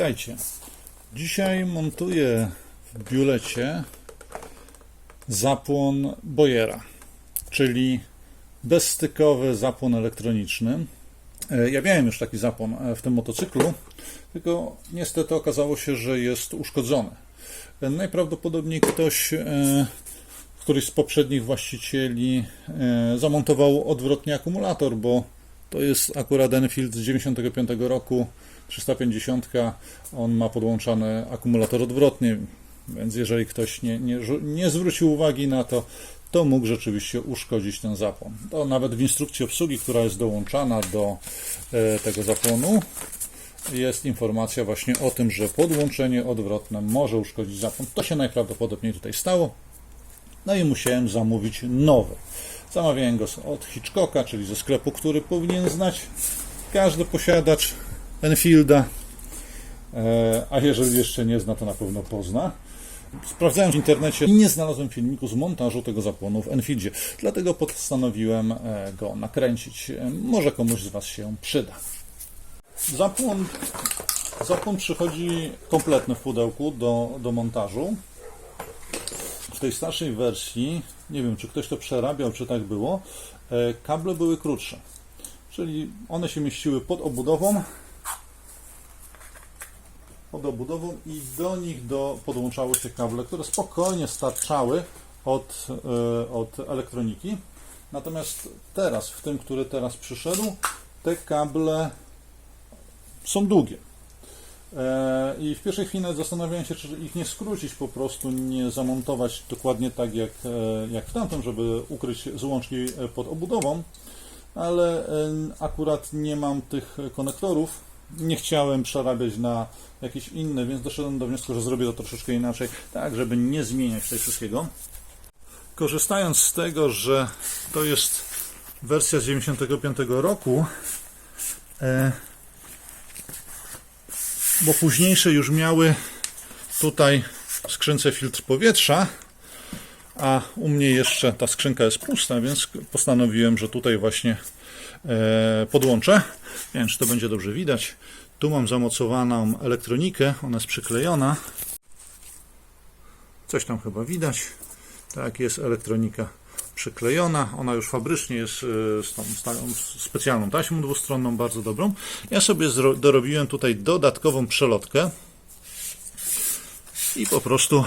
Witajcie. Dzisiaj montuję w biulecie zapłon Bojera, czyli bezstykowy zapłon elektroniczny. E, Ja miałem już taki zapłon e, w tym motocyklu, tylko niestety okazało się, że jest uszkodzony. E, Najprawdopodobniej ktoś, któryś z poprzednich właścicieli zamontował odwrotnie akumulator, bo to jest akurat Enfield z 95 roku, 350. On ma podłączany akumulator odwrotnie, więc jeżeli ktoś nie, nie, nie zwrócił uwagi na to, to mógł rzeczywiście uszkodzić ten zapłon. To nawet w instrukcji obsługi, która jest dołączana do e, tego zapłonu, jest informacja właśnie o tym, że podłączenie odwrotne może uszkodzić zapłon. To się najprawdopodobniej tutaj stało. No i musiałem zamówić nowy. Zamawiałem go od Hitchcocka, czyli ze sklepu, który powinien znać każdy posiadacz Enfielda. E, A jeżeli jeszcze nie zna, to na pewno pozna. Sprawdzałem w internecie i nie znalazłem filmiku z montażu tego zapłonu w Enfieldzie. Dlatego postanowiłem e, go nakręcić. E, Może komuś z Was się przyda. Zapłon, zapłon przychodzi kompletny w pudełku do, do montażu. W tej starszej wersji, nie wiem czy ktoś to przerabiał, czy tak było, kable były krótsze. Czyli one się mieściły pod obudową, pod obudową i do nich do, podłączały się kable, które spokojnie starczały od, e, od elektroniki. Natomiast teraz, w tym, który teraz przyszedł, te kable są długie. E, I w pierwszej chwili zastanawiałem się, czy ich nie skrócić, po prostu nie zamontować dokładnie tak jak, e, jak w tamtym, żeby ukryć złączki pod obudową, ale akurat nie mam tych konektorów. Nie chciałem przerabiać na jakieś inne, więc doszedłem do wniosku, że zrobię to troszeczkę inaczej, tak, żeby nie zmieniać tutaj wszystkiego. Korzystając z tego, że to jest wersja z 95 roku, e, bo późniejsze już miały tutaj skrzynce filtr powietrza, a u mnie jeszcze ta skrzynka jest pusta, więc postanowiłem, że tutaj właśnie podłączę. Nie wiem, czy to będzie dobrze widać. Tu mam zamocowaną elektronikę, ona jest przyklejona. Coś tam chyba widać. Tak, jest elektronika przyklejona. Ona już fabrycznie jest e, z tą specjalną taśmą dwustronną, bardzo dobrą. Ja sobie dorobiłem tutaj dodatkową przelotkę i po prostu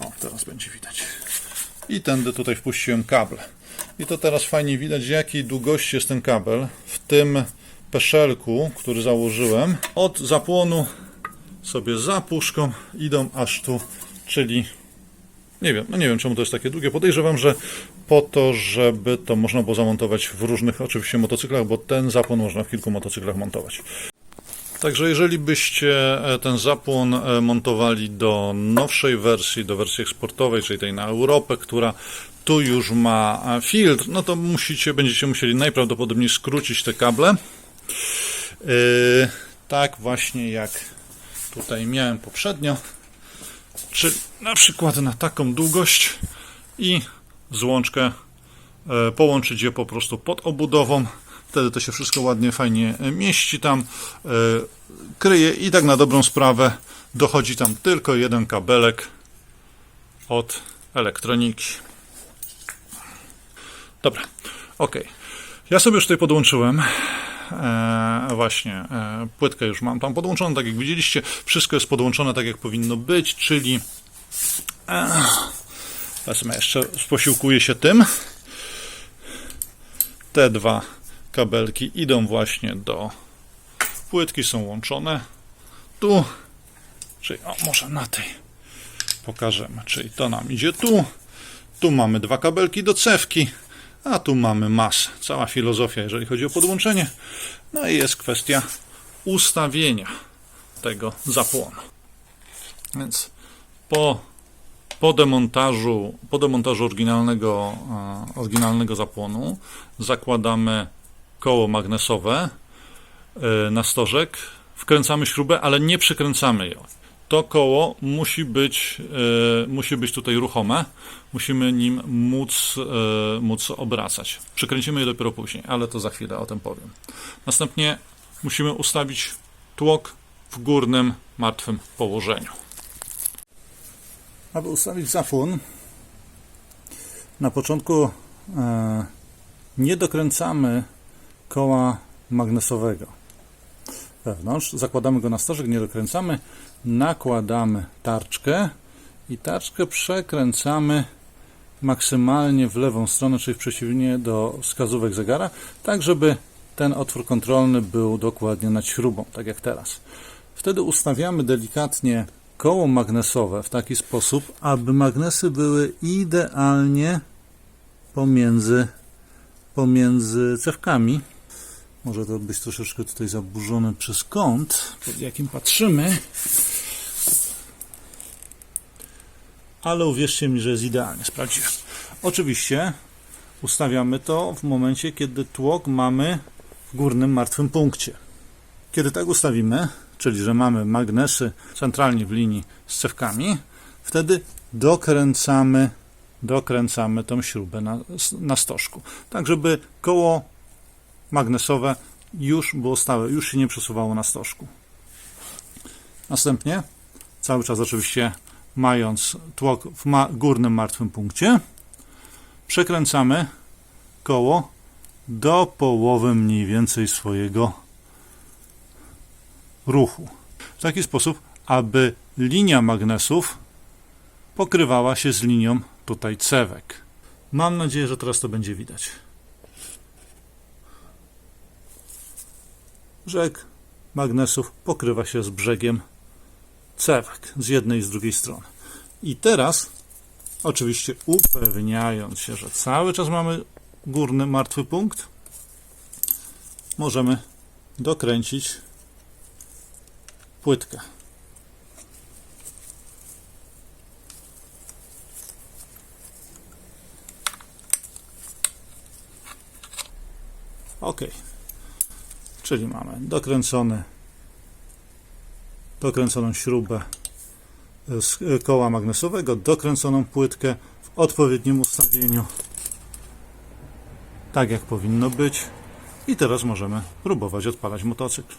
o, teraz będzie widać. I tędy tutaj wpuściłem kabel. I to teraz fajnie widać, jakiej długości jest ten kabel w tym peszelku, który założyłem. Od zapłonu sobie za puszką idą aż tu, czyli nie wiem, no nie wiem czemu to jest takie długie. Podejrzewam, że po to, żeby to można było zamontować w różnych oczywiście motocyklach, bo ten zapłon można w kilku motocyklach montować. Także jeżeli byście e, ten zapłon e, montowali do nowszej wersji, do wersji eksportowej, czyli tej na Europę, która tu już ma e, filtr, no to musicie, będziecie musieli najprawdopodobniej skrócić te kable. Yy, tak właśnie jak tutaj miałem poprzednio czy na przykład na taką długość i złączkę e, połączyć je po prostu pod obudową. Wtedy to się wszystko ładnie, fajnie e, mieści tam, e, kryje i tak na dobrą sprawę dochodzi tam tylko jeden kabelek od elektroniki. Dobra, ok. Ja sobie już tutaj podłączyłem e, właśnie e, płytkę już mam tam podłączoną, tak jak widzieliście. Wszystko jest podłączone tak jak powinno być, czyli e, jeszcze, posiłkuję się tym. Te dwa kabelki idą właśnie do płytki, są łączone. Tu, czyli o, może na tej pokażemy, czyli to nam idzie tu. Tu mamy dwa kabelki do cewki, a tu mamy masę. Cała filozofia, jeżeli chodzi o podłączenie. No i jest kwestia ustawienia tego zapłonu. Więc po, po, demontażu, po demontażu oryginalnego, e, oryginalnego zapłonu zakładamy koło magnesowe e, na stożek, wkręcamy śrubę, ale nie przykręcamy ją. To koło musi być, e, musi być tutaj ruchome, musimy nim móc, e, móc obracać. Przykręcimy je dopiero później, ale to za chwilę o tym powiem. Następnie musimy ustawić tłok w górnym, martwym położeniu. Aby ustawić zapłon, na początku e, nie dokręcamy koła magnesowego wewnątrz. Zakładamy go na stożek, nie dokręcamy. Nakładamy tarczkę i tarczkę przekręcamy maksymalnie w lewą stronę, czyli w przeciwnie do wskazówek zegara, tak żeby ten otwór kontrolny był dokładnie nad śrubą, tak jak teraz. Wtedy ustawiamy delikatnie koło magnesowe w taki sposób, aby magnesy były idealnie pomiędzy, pomiędzy cewkami. Może to być troszeczkę tutaj zaburzone przez kąt, pod jakim patrzymy. Ale uwierzcie mi, że jest idealnie. Sprawdziłem. Oczywiście ustawiamy to w momencie, kiedy tłok mamy w górnym martwym punkcie. Kiedy tak ustawimy, czyli że mamy magnesy centralnie w linii z cewkami, wtedy dokręcamy, dokręcamy tą śrubę na, na stożku, tak żeby koło magnesowe już było stałe, już się nie przesuwało na stożku. Następnie, cały czas oczywiście mając tłok w ma górnym martwym punkcie, przekręcamy koło do połowy mniej więcej swojego ruchu. W taki sposób, aby linia magnesów pokrywała się z linią tutaj cewek. Mam nadzieję, że teraz to będzie widać. Brzeg magnesów pokrywa się z brzegiem cewek z jednej i z drugiej strony. I teraz, oczywiście upewniając się, że cały czas mamy górny martwy punkt, możemy dokręcić płytkę. Ok. Czyli mamy dokręcony, dokręconą śrubę z koła magnesowego, dokręconą płytkę w odpowiednim ustawieniu, tak jak powinno być. I teraz możemy próbować odpalać motocykl.